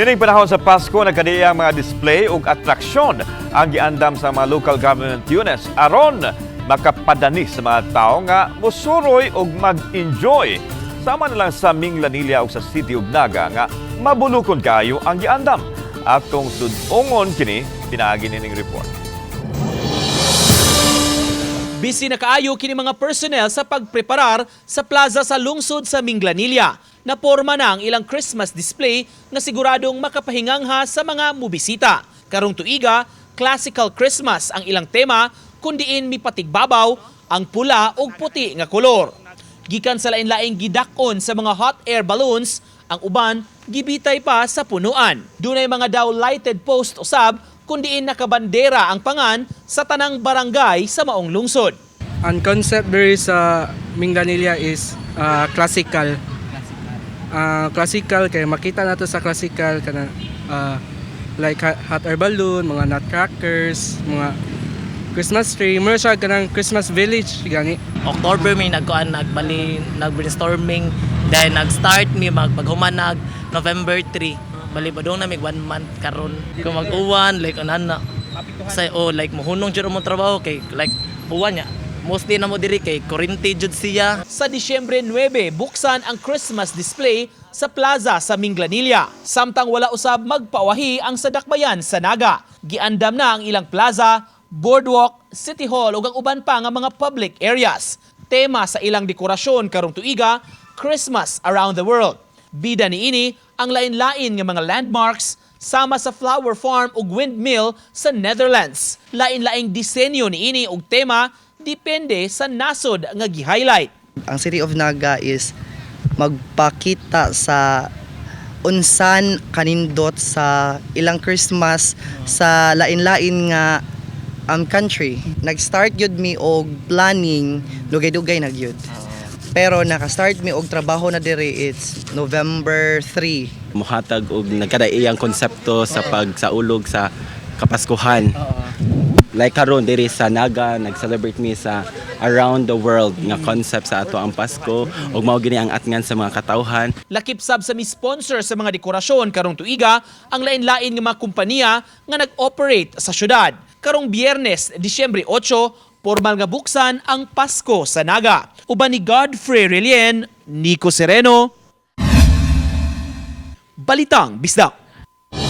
Nining panahon sa Pasko nagkadiyang mga display ug atraksyon ang giandam sa mga local government units aron makapadani sa mga tao nga musuroy ug mag-enjoy. Sama na lang sa Minglanilla ug sa City ug Naga nga mabulukon kayo ang giandam. Atong sudongon kini pinaagi nining report. Busy na kaayo kini mga personnel sa pagpreparar sa plaza sa lungsod sa Minglanilla. Naporma na ang ilang Christmas display na siguradong makapahingangha sa mga mubisita. Karong tuiga, classical Christmas ang ilang tema kundiin mipatigbabaw ang pula ug puti nga kolor. Gikan sa lain-laing gidakon sa mga hot air balloons, ang uban gibitay pa sa punuan. Dunay mga daw lighted post usab kundiin nakabandera ang pangan sa tanang barangay sa maong lungsod. Ang concept there sa Mindanilla is uh, classical. Uh, classical kay makita nato sa classical kana uh, like hot, air balloon, mga nutcrackers, mga Christmas tree, mo siya kanang Christmas village gani. October may nagkuan nagbali nag-brainstorming then nag-start mi magpaghuman nag November 3 bali pa na mig one month karon. Kung mag-uwan like anan na. Say oh like mohunong jud mo trabaho kay like uwan niya mostly na mo diri kay kurinti jud siya Sa Disyembre 9, buksan ang Christmas display sa plaza sa Minglanilla. Samtang wala usab magpawahi ang sadakbayan sa Naga. Giandam na ang ilang plaza, boardwalk, city hall ug ang uban pa nga mga public areas. Tema sa ilang dekorasyon karong tuiga, Christmas around the world. Bida niini ang lain-lain nga mga landmarks sama sa flower farm ug windmill sa Netherlands. Lain-laing disenyo niini ug tema depende sa nasod nga gi-highlight. ang City of Naga is magpakita sa unsan kanindot sa ilang Christmas sa lain-lain nga um, country. Nag-start yun mi og planning, dugay-dugay na gyud. Pero naka-start mi og trabaho na diri it's November 3. muhatag og nagkadaiyang konsepto sa pagsaulog sa Kapaskuhan. Like karon diri sa Naga nag-celebrate mi sa around the world nga concept sa ato ang Pasko ug mao gini ang atngan sa mga katawhan Lakip sab sa mi-sponsor sa mga dekorasyon karong tuiga ang lain-lain nga mga kumpanya nga nag-operate sa syudad. Karong Biyernes, Disyembre 8, formal nga buksan ang Pasko sa Naga. Uban ni Godfrey Relien, Nico Sereno, Balitang Bisdak.